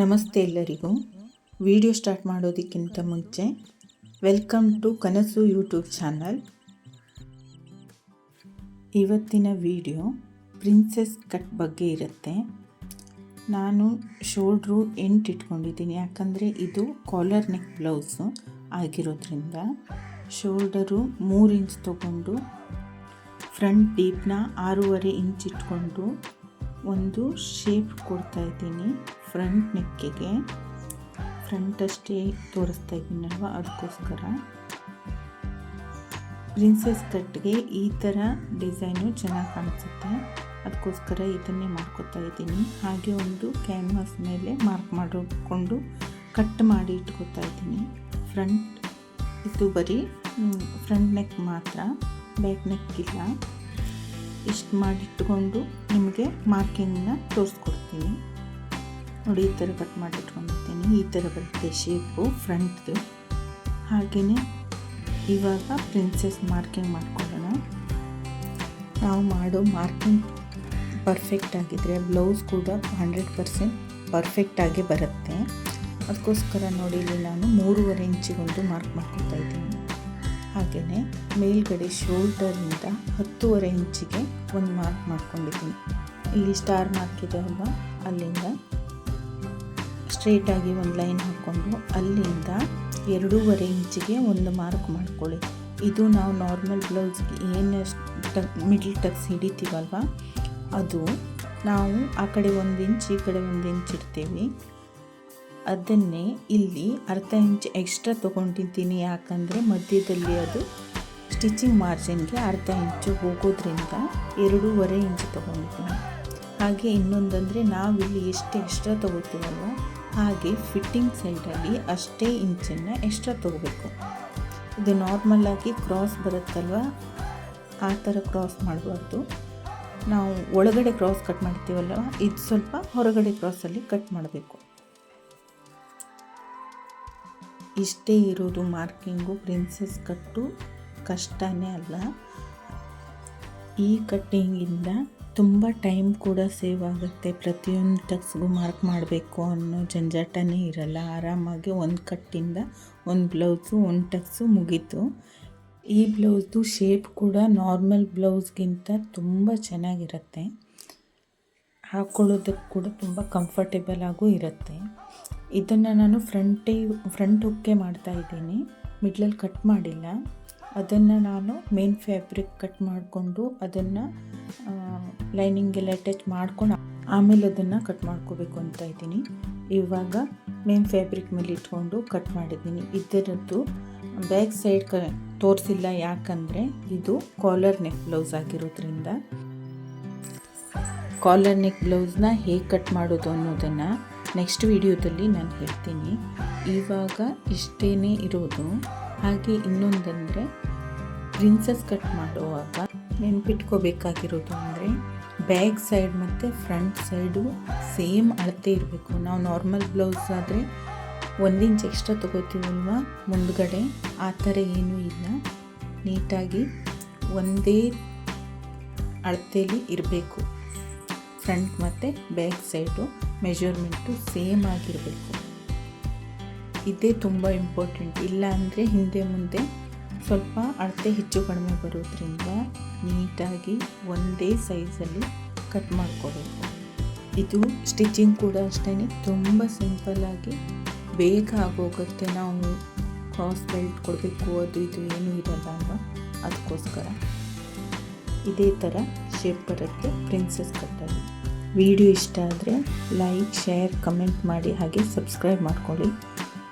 ನಮಸ್ತೆ ಎಲ್ಲರಿಗೂ. Video start ಮಾಡೋದಕ್ಕಿಂತ ಮುಂಚೆ welcome to Kanasu YouTube channel. ಇವತ್ತಿನ ವಿಡಿಯೋ ಪ್ರಿನ್ಸೆಸ್ ಕಟ್ ಬಗ್ಗೆ ಇರುತ್ತೆ. ನಾನು ಶೋಲ್ಡ್ರು ಎಂಟು ಇಟ್ಕೊಂಡಿದ್ದೀನಿ. ಯಾಕಂದರೆ ಇದು ಕಾಲರ್ ನೆಕ್ ಬ್ಲೌಸು ಆಗಿರೋದ್ರಿಂದ ಶೋಲ್ಡರು ಮೂರು ಇಂಚ್ ತಗೊಂಡು ಫ್ರಂಟ್ ಡೀಪ್ನ ಆರೂವರೆ ಇಂಚ್ ಇಟ್ಕೊಂಡು ಒಂದು ಶೇಪ್ ಕೊಡ್ತಾ ಇದ್ದೀನಿ. ಫ್ರಂಟ್ ನೆಕ್ಕಿಗೆ ಫ್ರಂಟ್ ಅಷ್ಟೇ ತೋರಿಸ್ತಾ ಇದ್ದೀನಲ್ವ? ಅದಕ್ಕೋಸ್ಕರ. ಪ್ರಿನ್ಸೆಸ್ ಕಟ್ಗೆ ಈ ಥರ ಡಿಸೈನು ಚೆನ್ನಾಗಿ ಕಾಣಿಸುತ್ತೆ. ಅದಕ್ಕೋಸ್ಕರ ಇದನ್ನೇ ಮಾಡ್ಕೊತಾ ಇದ್ದೀನಿ. ಹಾಗೆ ಒಂದು ಕ್ಯಾನ್ವಾಸ್ ಮೇಲೆ ಮಾರ್ಕ್ ಮಾಡಿಕೊಂಡು ಕಟ್ ಮಾಡಿ ಇಟ್ಕೊತಾ ಇದ್ದೀನಿ. ಫ್ರಂಟ್, ಇದು ಬರೀ ಫ್ರಂಟ್ ನೆಕ್ ಮಾತ್ರ, ಬ್ಯಾಕ್ ನೆಕ್ ಇಲ್ಲ. ಇಷ್ಟು ಮಾಡಿಟ್ಕೊಂಡು ನಿಮಗೆ ಮಾರ್ಕಿಂಗ್ನ ತೋರಿಸ್ಕೊಡ್ತೀನಿ. ನೋಡಿ, ಈ ಥರ ಕಟ್ ಮಾಡಿಟ್ಕೊಂಡಿರ್ತೀನಿ. ಈ ಥರ ಬರುತ್ತೆ ಶೇಪು ಫ್ರಂಟ್ದು. ಹಾಗೆಯೇ ಇವಾಗ ಪ್ರಿನ್ಸೆಸ್ ಮಾರ್ಕಿಂಗ್ ಮಾಡ್ಕೊಳ್ಳೋಣ. ನಾವು ಮಾಡೋ ಮಾರ್ಕಿಂಗ್ ಪರ್ಫೆಕ್ಟ್ ಆಗಿದ್ರೆ ಬ್ಲೌಸ್ ಕೂಡ ಹಂಡ್ರೆಡ್ ಪರ್ಸೆಂಟ್ ಪರ್ಫೆಕ್ಟಾಗಿ ಬರುತ್ತೆ. ಅದಕ್ಕೋಸ್ಕರ ನೋಡಿ, ಇಲ್ಲಿ ನಾನು ಮೂರುವರೆ ಇಂಚಿಗೊಂದು ಮಾರ್ಕ್ ಮಾಡ್ಕೊತಾ ಇದ್ದೀನಿ. ಹಾಗೆಯೇ ಮೇಲ್ಗಡೆ ಶೋಲ್ಡರಿಂದ ಹತ್ತುವರೆ ಇಂಚಿಗೆ ಒಂದು ಮಾರ್ಕ್ ಮಾಡ್ಕೊಂಡಿದ್ದೀನಿ. ಇಲ್ಲಿ ಸ್ಟಾರ್ ಮಾರ್ಕ್ ಇದೆ ಅಲ್ವಾ? ಅಲ್ಲಿಂದ ಸ್ಟ್ರೇಟಾಗಿ ಒಂದು ಲೈನ್ ಹಾಕ್ಕೊಂಡು ಅಲ್ಲಿಂದ ಎರಡೂವರೆ ಇಂಚಿಗೆ ಒಂದು ಮಾರ್ಕ್ ಮಾಡ್ಕೊಳ್ಳಿ. ಇದು ನಾವು ನಾರ್ಮಲ್ ಬ್ಲೌಸ್ಗೆ ಏನು ಟಕ್ ಮಿಡ್ಲ್ ಟಕ್ಸ್ ಹಿಡಿತೀವಲ್ವ? ಅದು ನಾವು ಆ ಕಡೆ ಒಂದು ಇಂಚ್ ಈ ಕಡೆ ಒಂದು ಇಂಚ್ ಇಡ್ತೀವಿ. ಅದನ್ನೇ ಇಲ್ಲಿ ಅರ್ಧ ಇಂಚ್ ಎಕ್ಸ್ಟ್ರಾ ತೊಗೊಂಡಿದ್ದೀನಿ. ಯಾಕಂದರೆ ಮಧ್ಯದಲ್ಲಿ ಅದು ಸ್ಟಿಚಿಂಗ್ ಮಾರ್ಜಿನ್ಗೆ ಅರ್ಧ ಇಂಚು ಹೋಗೋದ್ರಿಂದ ಎರಡೂವರೆ ಇಂಚು ತೊಗೊಂಡಿದ್ದೀನಿ. ಹಾಗೆ ಇನ್ನೊಂದಂದರೆ ನಾವಿಲ್ಲಿ ಎಷ್ಟು ಎಕ್ಸ್ಟ್ರಾ ತೊಗೋತೀವಲ್ವ? ಹಾಗೆ ಫಿಟ್ಟಿಂಗ್ ಸೈಡಲ್ಲಿ ಅಷ್ಟೇ ಇಂಚನ್ನು ಎಕ್ಸ್ಟ್ರಾ ತೊಗೋಬೇಕು. ಇದು ನಾರ್ಮಲ್ಲಾಗಿ ಕ್ರಾಸ್ ಬರುತ್ತಲ್ವ? ಆ ಥರ ಕ್ರಾಸ್ ಮಾಡಬಾರ್ದು. ನಾವು ಒಳಗಡೆ ಕ್ರಾಸ್ ಕಟ್ ಮಾಡ್ತೀವಲ್ಲ ಇದು ಸ್ವಲ್ಪ ಹೊರಗಡೆ ಕ್ರಾಸಲ್ಲಿ ಕಟ್ ಮಾಡಬೇಕು. ಇಷ್ಟೇ ಇರೋದು ಮಾರ್ಕಿಂಗು ಪ್ರಿನ್ಸಸ್ ಕಟ್ಟು ಕಷ್ಟನೇ ಅಲ್ಲ. ಈ ಕಟ್ಟಿಂಗಿಂದ ತುಂಬ ಟೈಮ್ ಕೂಡ ಸೇವ್ ಆಗುತ್ತೆ. ಪ್ರತಿಯೊಂದು ಟಕ್ಸ್ಗೂ ಮಾರ್ಕ್ ಮಾಡಬೇಕು ಅನ್ನೋ ಜಂಜಾಟನೇ ಇರಲ್ಲ. ಆರಾಮಾಗಿ ಒಂದು ಕಟ್ಟಿಂದ ಒಂದು ಬ್ಲೌಸು, ಒಂದು ಟಕ್ಸು ಮುಗೀತು. ಈ ಬ್ಲೌಸ್ದು ಶೇಪ್ ಕೂಡ ನಾರ್ಮಲ್ ಬ್ಲೌಸ್ಗಿಂತ ತುಂಬ ಚೆನ್ನಾಗಿರುತ್ತೆ. ಹಾಕ್ಕೊಳ್ಳೋದಕ್ಕೆ ಕೂಡ ತುಂಬ ಕಂಫರ್ಟೇಬಲ್ ಆಗೂ ಇರುತ್ತೆ. ಇದನ್ನು ನಾನು ಫ್ರಂಟೇ ಫ್ರಂಟ್ ಹುಕ್ಕೆ ಮಾಡ್ತಾ ಇದ್ದೀನಿ. ಮಿಡ್ಲಲ್ಲಿ ಕಟ್ ಮಾಡಿಲ್ಲ. ಅದನ್ನು ನಾನು ಮೇನ್ ಫ್ಯಾಬ್ರಿಕ್ ಕಟ್ ಮಾಡಿಕೊಂಡು ಅದನ್ನು ಲೈನಿಂಗೆಲ್ಲ ಅಟ್ಯಾಚ್ ಮಾಡ್ಕೊಂಡು ಆಮೇಲೆ ಅದನ್ನು ಕಟ್ ಮಾಡ್ಕೋಬೇಕು ಅಂತ ಇದ್ದೀನಿ. ಇವಾಗ ಮೇನ್ ಫ್ಯಾಬ್ರಿಕ್ ಮೇಲೆ ಇಟ್ಕೊಂಡು ಕಟ್ ಮಾಡಿದ್ದೀನಿ. ಇದರದ್ದು ಬ್ಯಾಕ್ ಸೈಡ್ ಕ ತೋರಿಸಿಲ್ಲ ಯಾಕಂದರೆ ಇದು ಕಾಲರ್ ನೆಕ್ ಬ್ಲೌಸ್ ಆಗಿರೋದ್ರಿಂದ. ಕಾಲರ್ ನೆಕ್ ಬ್ಲೌಸ್ನ ಹೇಗೆ ಕಟ್ ಮಾಡೋದು ಅನ್ನೋದನ್ನು ನೆಕ್ಸ್ಟ್ ವಿಡಿಯೋದಲ್ಲಿ ನಾನು ಹೇಳ್ತೀನಿ. ಇವಾಗ ಇಷ್ಟೇ ಇರೋದು. ಹಾಗೆ ಇನ್ನೊಂದಂದರೆ ಪ್ರಿನ್ಸಸ್ ಕಟ್ ಮಾಡುವಾಗ ನೆನ್ಪಿಟ್ಕೋಬೇಕಾಗಿರೋದು ಅಂದರೆ ಬ್ಯಾಕ್ ಸೈಡ್ ಮತ್ತು ಫ್ರಂಟ್ ಸೈಡು ಸೇಮ್ ಅಳತೆ ಇರಬೇಕು. ನಾವು ನಾರ್ಮಲ್ ಬ್ಲೌಸ್ ಆದರೆ ಒಂದು ಇಂಚ್ ಎಕ್ಸ್ಟ್ರಾ ತೊಗೋತೀವಲ್ವ? ಮುಂದ್ಗಡೆ ಆ ಥರ ಏನೂ ಇಲ್ಲ. ನೀಟಾಗಿ ಒಂದೇ ಅಳತೆಯಲ್ಲಿ ಇರಬೇಕು. ಫ್ರಂಟ್ ಮತ್ತು ಬ್ಯಾಕ್ ಸೈಡು ಮೆಜರ್ಮೆಂಟು ಸೇಮ್ ಆಗಿರಬೇಕು. ಇದೇ ತುಂಬ ಇಂಪಾರ್ಟೆಂಟ್ ಇಲ್ಲ ಅಂದರೆ ಹಿಂದೆ ಮುಂದೆ ಸ್ವಲ್ಪ ಅಳತೆ ಹೆಚ್ಚು ಕಡಿಮೆ ಬರೋದ್ರಿಂದ ನೀಟಾಗಿ ಒಂದೇ ಸೈಜಲ್ಲಿ ಕಟ್ ಮಾಡ್ಕೋಬೇಕು. ಇದು ಸ್ಟಿಚಿಂಗ್ ಕೂಡ ಅಷ್ಟೇ ತುಂಬ ಸಿಂಪಲ್ಲಾಗಿ ಬೇಗ ಆಗೋಗುತ್ತೆ. ನಾವು ಕ್ರಾಸ್ ಬೆಲ್ಟ್ ಕೊಡಬೇಕು, ಅದು ಇದು ಏನೂ ಇರಲ್ಲ ಅಲ್ವ? ಅದಕ್ಕೋಸ್ಕರ ಇದೇ ಥರ ಶೇಪ್ ಬರುತ್ತೆ ಪ್ರಿನ್ಸಸ್ ಕಟ್ಟಲ್ಲಿ ವಿಡಿಯೋ ಇಷ್ಟ ಆದರೆ ಲೈಕ್ ಶೇರ್ ಕಮೆಂಟ್ ಮಾಡಿ ಹಾಗೆ ಸಬ್ಸ್ಕ್ರೈಬ್ ಮಾಡ್ಕೊಳ್ಳಿ.